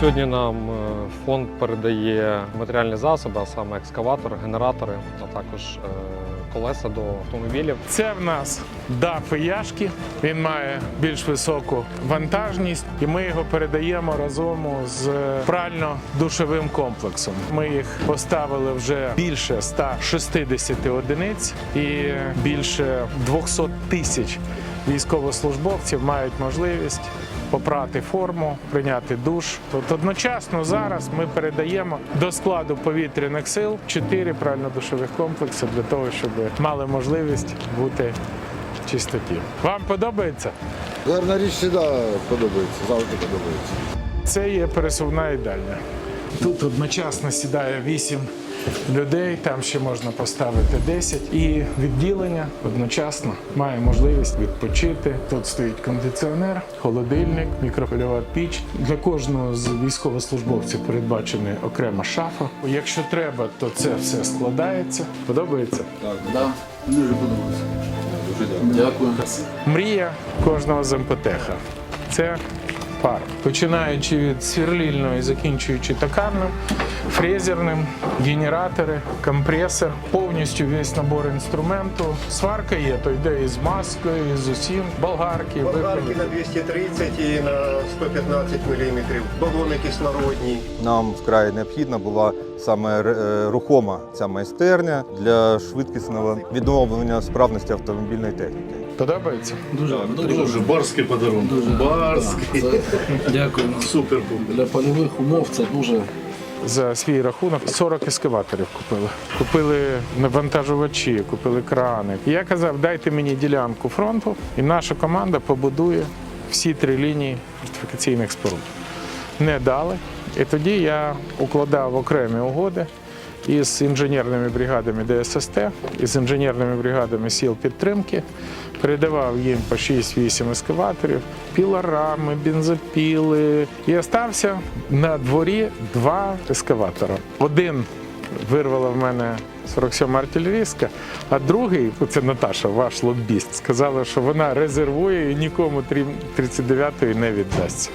Сьогодні нам е, фонд передає матеріальні засоби, а саме екскаватори, генератори, а також е, колеса до автомобілів. Це в нас даф яшки. Він має більш високу вантажність, і ми його передаємо разом з прально-душовим комплексом. Ми їх поставили вже більше 160 одиниць і більше 200 тисяч військовослужбовців мають можливість. Попрати форму, прийняти душ. Тобто одночасно зараз ми передаємо до складу повітряних сил чотири прально-душових комплекси для того, щоб мали можливість бути в чистоті. Вам подобається? Гарна річ завжди подобається, завжди подобається. Це є пересувна їдальня. Тут одночасно сідає 8 людей, там ще можна поставити 10. І відділення одночасно має можливість відпочити. Тут стоїть кондиціонер, холодильник, мікрохвильова піч. Для кожного з військовослужбовців передбачена окрема шафа. Якщо треба, то це все складається. Подобається? Да, дуже подобається. Дякую. Мрія кожного з МПТХ – це пар. Починаючи від сверлільного і закінчуючи токарним, фрезерним, генератори, компресор, повністю весь набор інструменту. Сварка є, то йде із маскою, і з усім, болгарки, Болгарки виходи. на 230 і на 115 мм, балони кислородні. Нам вкрай необхідна була саме е, рухома ця майстерня для швидкісного відновлення справності автомобільної техніки. Подобається? Дуже, дуже, Дуже барський подарунок. дуже Барський. Да, це- Дякую. Супер. Для польових умов це дуже За свій рахунок 40 ескаваторів купили. Купили навантажувачі, купили крани. Я казав, дайте мені ділянку фронту, і наша команда побудує всі три лінії фортифікаційних споруд. Не дали. І тоді я укладав окремі угоди із інженерними бригадами ДССТ, із інженерними бригадами сіл підтримки, передавав їм по 6-8 ескаваторів, пілорами, бензопіли. І остався на дворі два ескаватора. Один вирвала в мене 47 артилерійська, а другий, це Наташа, ваш лобіст, сказала, що вона резервує і нікому 39-ї не віддасться.